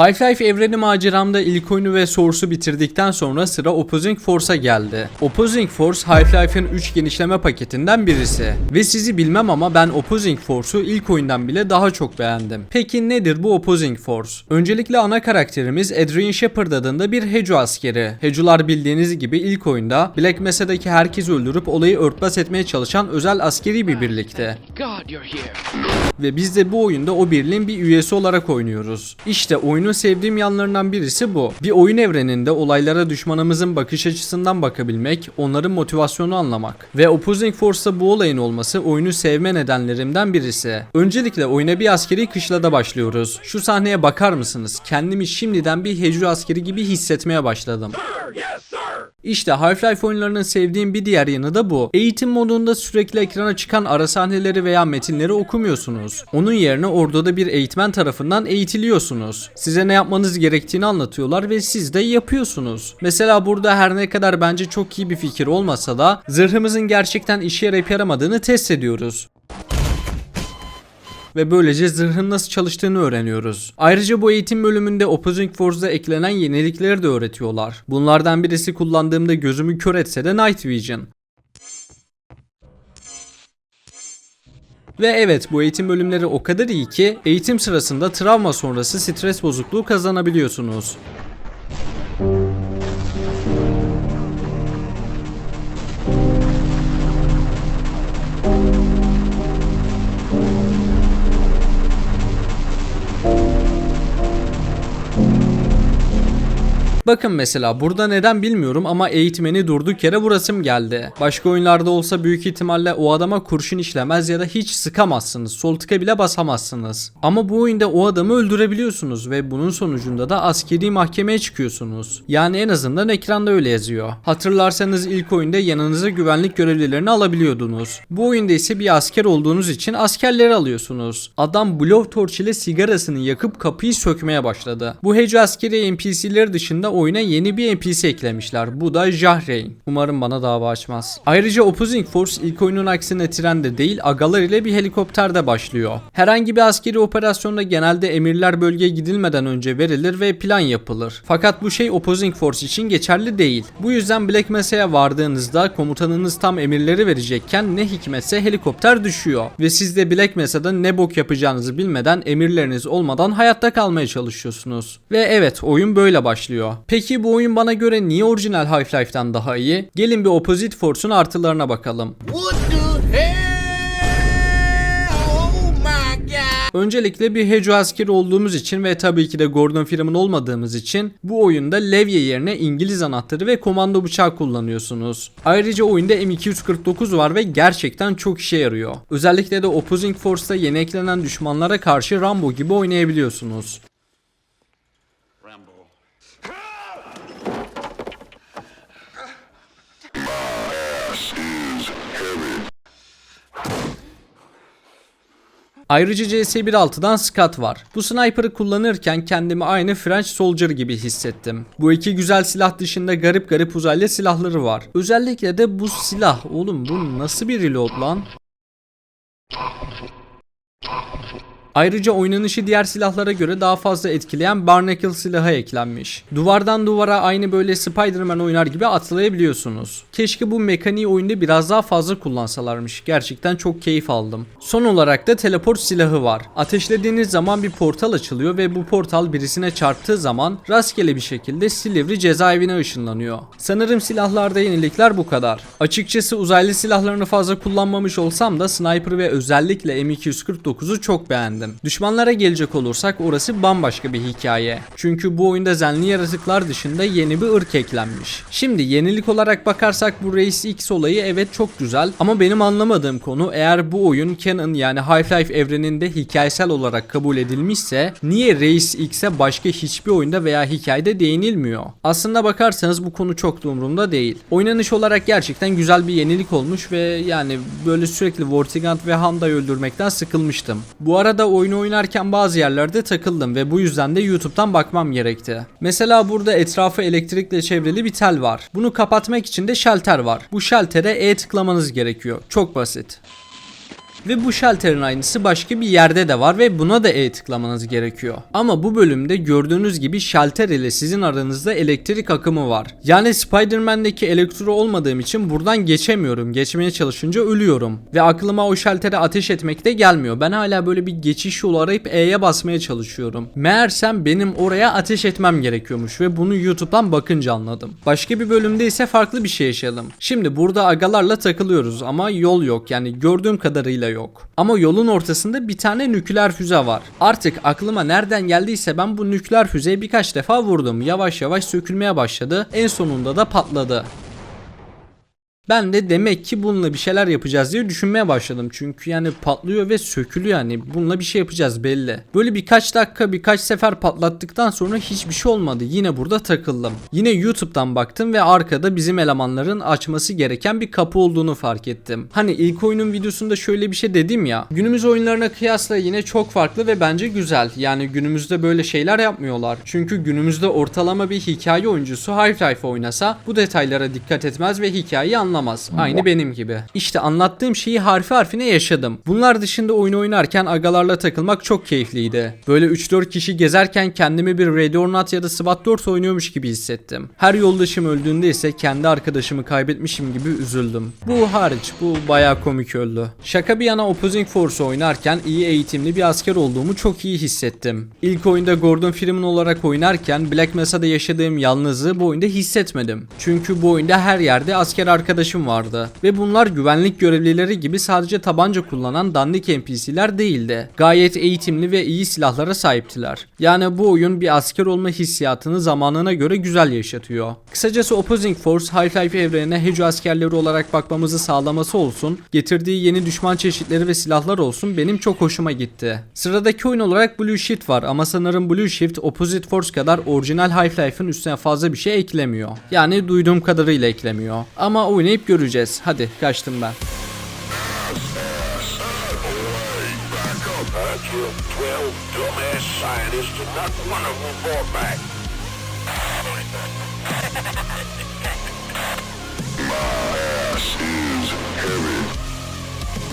Half-Life evreni maceramda ilk oyunu ve Source'u bitirdikten sonra sıra Opposing Force'a geldi. Opposing Force Half-Life'in 3 genişleme paketinden birisi. Ve sizi bilmem ama ben Opposing Force'u ilk oyundan bile daha çok beğendim. Peki nedir bu Opposing Force? Öncelikle ana karakterimiz Adrian Shepard adında bir Heju askeri. Hejular bildiğiniz gibi ilk oyunda Black Mesa'daki herkesi öldürüp olayı örtbas etmeye çalışan özel askeri bir birlikte. Ve biz de bu oyunda o birliğin bir üyesi olarak oynuyoruz. İşte oyunun sevdiğim yanlarından birisi bu. Bir oyun evreninde olaylara düşmanımızın bakış açısından bakabilmek, onların motivasyonu anlamak. Ve Opposing Force'ta bu olayın olması oyunu sevme nedenlerimden birisi. Öncelikle oyuna bir askeri kışlada başlıyoruz. Şu sahneye bakar mısınız? Kendimi şimdiden bir Heju askeri gibi hissetmeye başladım. İşte Half-Life oyunlarının sevdiğim bir diğer yanı da bu. Eğitim modunda sürekli ekrana çıkan ara sahneleri veya metinleri okumuyorsunuz. Onun yerine orada bir eğitmen tarafından eğitiliyorsunuz. Size ne yapmanız gerektiğini anlatıyorlar ve siz de yapıyorsunuz. Mesela burada her ne kadar bence çok iyi bir fikir olmasa da zırhımızın gerçekten işe yarayıp yaramadığını test ediyoruz ve böylece zırhın nasıl çalıştığını öğreniyoruz. Ayrıca bu eğitim bölümünde Opposing Force'da eklenen yenilikleri de öğretiyorlar. Bunlardan birisi kullandığımda gözümü kör etse de Night Vision. Ve evet bu eğitim bölümleri o kadar iyi ki eğitim sırasında travma sonrası stres bozukluğu kazanabiliyorsunuz. Bakın mesela burada neden bilmiyorum ama eğitmeni durduk yere vurasım geldi. Başka oyunlarda olsa büyük ihtimalle o adama kurşun işlemez ya da hiç sıkamazsınız. Sol tıka bile basamazsınız. Ama bu oyunda o adamı öldürebiliyorsunuz ve bunun sonucunda da askeri mahkemeye çıkıyorsunuz. Yani en azından ekranda öyle yazıyor. Hatırlarsanız ilk oyunda yanınıza güvenlik görevlilerini alabiliyordunuz. Bu oyunda ise bir asker olduğunuz için askerleri alıyorsunuz. Adam blowtorch ile sigarasını yakıp kapıyı sökmeye başladı. Bu Hecu askeri NPC'leri dışında oyuna yeni bir NPC eklemişler. Bu da Jahreyn. Umarım bana dava açmaz. Ayrıca Opposing Force ilk oyunun aksine trende değil agalar ile bir helikopterde başlıyor. Herhangi bir askeri operasyonda genelde emirler bölgeye gidilmeden önce verilir ve plan yapılır. Fakat bu şey Opposing Force için geçerli değil. Bu yüzden Black Mesa'ya vardığınızda komutanınız tam emirleri verecekken ne hikmetse helikopter düşüyor. Ve siz de Black Mesa'da ne bok yapacağınızı bilmeden emirleriniz olmadan hayatta kalmaya çalışıyorsunuz. Ve evet oyun böyle başlıyor. Peki bu oyun bana göre niye orijinal Half-Life'dan daha iyi? Gelin bir Opposite Force'un artılarına bakalım. What the hell? Oh. Öncelikle bir Heju askeri olduğumuz için ve tabii ki de Gordon Freeman olmadığımız için bu oyunda levye yerine İngiliz anahtarı ve komando bıçağı kullanıyorsunuz. Ayrıca oyunda M249 var ve gerçekten çok işe yarıyor. Özellikle de Opposing Force'ta yeni eklenen düşmanlara karşı Rambo gibi oynayabiliyorsunuz. Ayrıca CS1.6'dan Scott var. Bu sniper'ı kullanırken kendimi aynı French Soldier gibi hissettim. Bu iki güzel silah dışında garip garip uzaylı silahları var. Özellikle de bu silah. Oğlum bu nasıl bir reload lan? Ayrıca oynanışı diğer silahlara göre daha fazla etkileyen Barnacle silahı eklenmiş. Duvardan duvara aynı böyle Spider-Man oynar gibi atlayabiliyorsunuz. Keşke bu mekaniği oyunda biraz daha fazla kullansalarmış. Gerçekten çok keyif aldım. Son olarak da teleport silahı var. Ateşlediğiniz zaman bir portal açılıyor ve bu portal birisine çarptığı zaman rastgele bir şekilde Silivri cezaevine ışınlanıyor. Sanırım silahlarda yenilikler bu kadar. Açıkçası uzaylı silahlarını fazla kullanmamış olsam da sniper ve özellikle M249'u çok beğendim. Düşmanlara gelecek olursak orası bambaşka bir hikaye. Çünkü bu oyunda zenli yaratıklar dışında yeni bir ırk eklenmiş. Şimdi yenilik olarak bakarsak bu Race X olayı evet çok güzel ama benim anlamadığım konu eğer bu oyun canon yani Half-Life evreninde hikayesel olarak kabul edilmişse niye Race X'e başka hiçbir oyunda veya hikayede değinilmiyor? Aslında bakarsanız bu konu çok da umurumda değil. Oynanış olarak gerçekten güzel bir yenilik olmuş ve yani böyle sürekli Vortigand ve Hamda'yı öldürmekten sıkılmıştım. Bu arada oyunu oynarken bazı yerlerde takıldım ve bu yüzden de YouTube'dan bakmam gerekti. Mesela burada etrafı elektrikle çevrili bir tel var. Bunu kapatmak için de şalter var. Bu şaltere E tıklamanız gerekiyor. Çok basit. Ve bu şalterin aynısı başka bir yerde de var ve buna da E tıklamanız gerekiyor. Ama bu bölümde gördüğünüz gibi şalter ile sizin aranızda elektrik akımı var. Yani Spider-Man'deki elektro olmadığım için buradan geçemiyorum. Geçmeye çalışınca ölüyorum. Ve aklıma o şaltere ateş etmek de gelmiyor. Ben hala böyle bir geçiş yolu arayıp E'ye basmaya çalışıyorum. Meğersem benim oraya ateş etmem gerekiyormuş ve bunu YouTube'dan bakınca anladım. Başka bir bölümde ise farklı bir şey yaşadım. Şimdi burada agalarla takılıyoruz ama yol yok yani gördüğüm kadarıyla yok. Ama yolun ortasında bir tane nükleer füze var. Artık aklıma nereden geldiyse ben bu nükleer füzeye birkaç defa vurdum. Yavaş yavaş sökülmeye başladı. En sonunda da patladı. Ben de demek ki bununla bir şeyler yapacağız diye düşünmeye başladım. Çünkü yani patlıyor ve sökülüyor yani. Bununla bir şey yapacağız belli. Böyle birkaç dakika birkaç sefer patlattıktan sonra hiçbir şey olmadı. Yine burada takıldım. Yine YouTube'dan baktım ve arkada bizim elemanların açması gereken bir kapı olduğunu fark ettim. Hani ilk oyunun videosunda şöyle bir şey dedim ya. Günümüz oyunlarına kıyasla yine çok farklı ve bence güzel. Yani günümüzde böyle şeyler yapmıyorlar. Çünkü günümüzde ortalama bir hikaye oyuncusu Half-Life oynasa bu detaylara dikkat etmez ve hikayeyi anlamaz. Aynı benim gibi. İşte anlattığım şeyi harfi harfine yaşadım. Bunlar dışında oyun oynarken agalarla takılmak çok keyifliydi. Böyle 3-4 kişi gezerken kendimi bir Not ya da SWAT 4 oynuyormuş gibi hissettim. Her yoldaşım öldüğünde ise kendi arkadaşımı kaybetmişim gibi üzüldüm. Bu hariç bu bayağı komik öldü. Şaka bir yana Opposing Force oynarken iyi eğitimli bir asker olduğumu çok iyi hissettim. İlk oyunda Gordon Freeman olarak oynarken Black Mesa'da yaşadığım yalnızlığı bu oyunda hissetmedim. Çünkü bu oyunda her yerde asker arkadaşım vardı. Ve bunlar güvenlik görevlileri gibi sadece tabanca kullanan dandik NPC'ler değildi. Gayet eğitimli ve iyi silahlara sahiptiler. Yani bu oyun bir asker olma hissiyatını zamanına göre güzel yaşatıyor. Kısacası Opposing Force Half-Life evrenine Hejo askerleri olarak bakmamızı sağlaması olsun, getirdiği yeni düşman çeşitleri ve silahlar olsun benim çok hoşuma gitti. Sıradaki oyun olarak Blue Shift var ama sanırım Blue Shift Opposite Force kadar orijinal Half-Life'ın üstüne fazla bir şey eklemiyor. Yani duyduğum kadarıyla eklemiyor. Ama oynayıp göreceğiz. Hadi kaçtım ben.